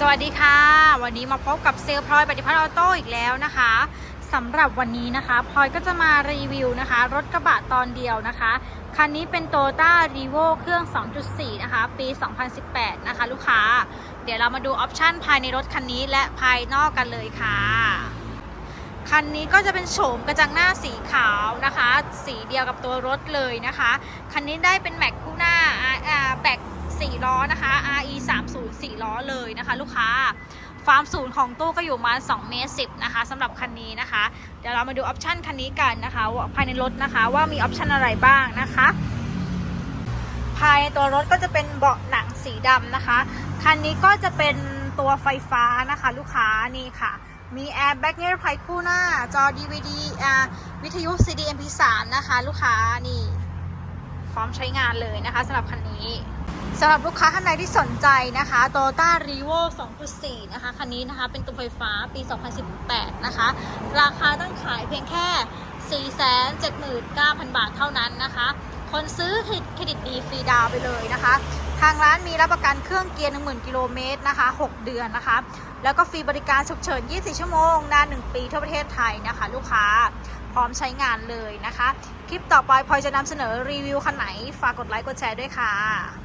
สวัสดีค่ะ วันนี้มาพบกับเซลพลอยปฏิพัฒน์ออโต้อีกแล้วนะคะสำหรับวันนี้นะคะพลอยก็จะมารีวิวนะคะ รถกระบะตอนเดียวนะคะ คันนี้เป็น t o y o t a r e v o เครื่อง 2.4 นะคะ ปี 2018 นะคะ ลูกค้า เดี๋ยวเรามาดูออปชันภายในรถคันนี้และภายนอกกันเลยค่ะ คันนี้ก็จะเป็นโฉมกระจังหน้าสีขาวนะคะ สีเดียวกับตัวรถเลยนะคะ คันนี้ได้เป็นแม็กคู่หน้าอ่าอ่าแบก 4 ล้อนะคะ RE 3 0 4ล้อเลยนะคะลูกค้าความสูงของตู้ก็อยู่ประมาณ2เมตร10นะคะสำหรับคันนี้นะคะ เดี๋ยวเรามาดูออปชันคันนี้กันนะคะภายในรถนะคะว่ามีออปชันอะไรบ้างนะคะ ภายในตัวรถก็จะเป็นเบาะหนังสีดำนะคะ คันนี้ก็จะเป็นตัวไฟฟ้านะคะลูกค้านี่ค่ะ มีแอร์แบ็กเนอร์ไพคู่หน้า จอ DVD อวิทยุ CD MP3 นะคะ ลูกค้านี่พร้อมใช้งานเลยนะคะสำหรับคันนี้ สำหรับลูกค้าท่านใดที่สนใจนะคะ Toyota r e v o 2.4 นะคะ คันนี้นะคะ เป็นตัวไฟฟ้าปี 2018 นะคะ ราคาตั้งขายเพียงแค่ 479,000 บาทเท่านั้นนะคะ คนซื้อเครดิตดีฟรีดาวไปเลยนะคะ ทางร้านมีรับประกันเครื่องเกียร์ 10,000 กิโลเมตรนะคะ 6 เดือนนะคะ แล้วก็ฟรีบริการฉุกเฉิน 24 ชั่วโมง นาน 1 ปีทั่วประเทศไทยนะคะ ลูกค้าพร้อมใช้งานเลยนะคะ คลิปต่อไปพลอยจะนำเสนอรีวิวคันไหน ฝากกดไลค์กดแชร์ด้วยค่ะ